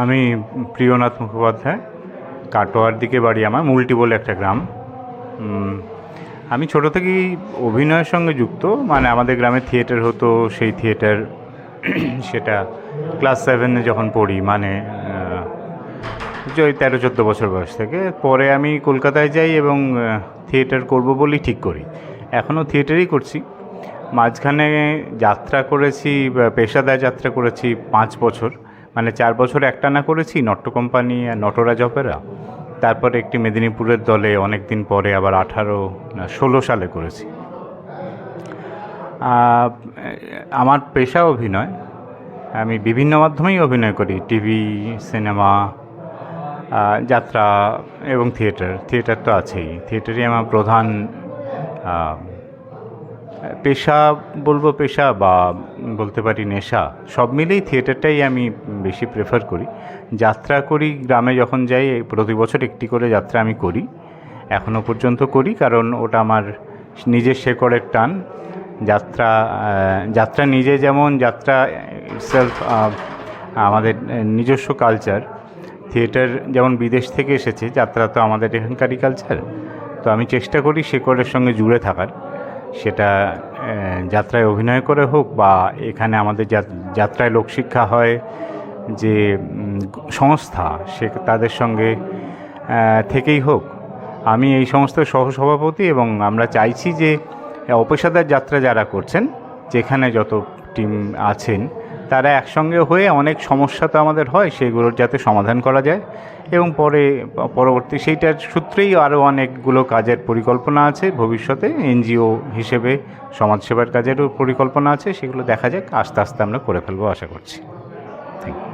আমি প্রিয়নাথ মুখোপাধ্যায়, কাটোয়ার দিকে বাড়ি আমার মুলটি বলে একটা গ্রাম। আমি ছোট থেকেই অভিনয়ের সঙ্গে যুক্ত মানে আমাদের গ্রামে থিয়েটার হতো, সেই থিয়েটার সেটা ক্লাস সেভেনে যখন পড়ি মানে ওই তেরো চোদ্দ বছর বয়স থেকে, পরে আমি কলকাতায় যাই এবং থিয়েটার করব বলেই ঠিক করি। এখনও থিয়েটারই করছি। মাঝখানে যাত্রা করেছি পেশাদার যাত্রা করেছি পাঁচ বছর। মানে চার বছর একটানা করেছি, নট্য কোম্পানি আর নটরাজ অপেরা। তারপরে একটি মেদিনীপুরের দলে অনেক দিন পরে আবার আঠারো না ষোলো সালে করেছি। আমার পেশা অভিনয়। আমি বিভিন্ন মাধ্যমেই অভিনয় করি, টিভি, সিনেমা যাত্রা এবং থিয়েটার। থিয়েটার তো আছেই। থিয়েটারই আমার প্রধান পেশা বলব পেশা বা বলতে পারি নেশা, সব মিলেই থিয়েটারটাই আমি বেশি প্রেফার করি। যাত্রা করি, গ্রামে যখন যাই, প্রতি বছর একটি করে যাত্রা আমি করি এখনও পর্যন্ত করি কারণ ওটা আমার নিজের শেকড়ের টান। যাত্রা যাত্রা নিজে যেমন, যাত্রা সেলফ আমাদের নিজস্ব কালচার থিয়েটার যেমন বিদেশ থেকে এসেছে, যাত্রা তো আমাদের এখানকারই কালচার তো আমি চেষ্টা করি শেকড়ের সঙ্গে জুড়ে থাকার। সেটা যাত্রায় অভিনয় করে হোক বা এখানে আমাদের যাত- যাত্রায় লোকশিক্ষা হয় যে সংস্থা, সে তাদের সঙ্গে থেকেই হোক। আমি এই সমস্ত সহসভাপতি এবং আমরা চাইছি যে, অপেশাদার যাত্রা যারা করছেন, যেখানে যত টিম আছেন তারা একসঙ্গে হয়ে অনেক সমস্যা তো আমাদের হয়, সেগুলোর যাতে সমাধান করা যায়। এবং পরে, পরবর্তী সেইটার সূত্রেই আরও অনেকগুলো কাজের পরিকল্পনা আছে। ভবিষ্যতে এনজিও হিসেবে, সমাজসেবার কাজেরও পরিকল্পনা আছে, সেগুলো দেখা যাক। আস্তে আস্তে আমরা করে ফেলব, আশা করছি। Thank you